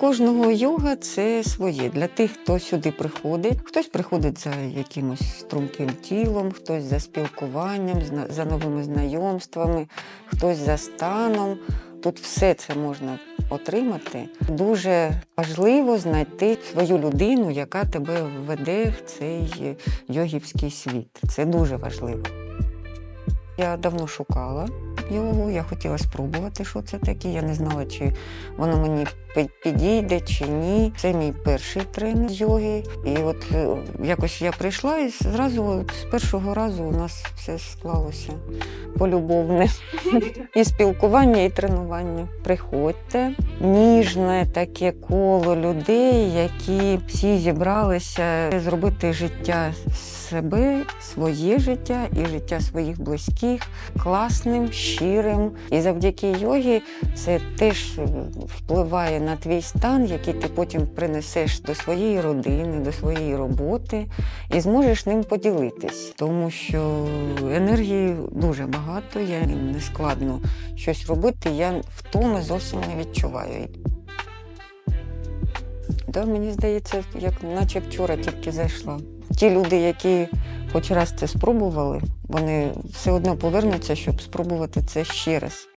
Кожного йога це своє. Для тих, хто сюди приходить. Хтось приходить за якимось струнким тілом, хтось за спілкуванням, за новими знайомствами, хтось за станом. Тут все це можна отримати. Дуже важливо знайти свою людину, яка тебе введе в цей йогівський світ. Це дуже важливо. Я давно шукала йогу, я хотіла спробувати, що це таке. Я не знала, чи воно мені підійде чи ні. Це мій перший тренер з йоги. І от е, якось я прийшла і зразу з першого разу у нас все склалося полюбовне. І спілкування, і тренування. Приходьте. Ніжне таке коло людей, які всі зібралися зробити життя себе, своє життя і життя своїх близьких класним, щирим. І завдяки йогі це теж впливає на твій стан, який ти потім принесеш до своєї родини, до своєї роботи і зможеш ним поділитись. Тому що енергії дуже багато, я не складно щось робити, я втоми зовсім не відчуваю. Да, мені здається, як наче вчора тільки зайшла. Ті люди, які хоч раз це спробували, вони все одно повернуться, щоб спробувати це ще раз.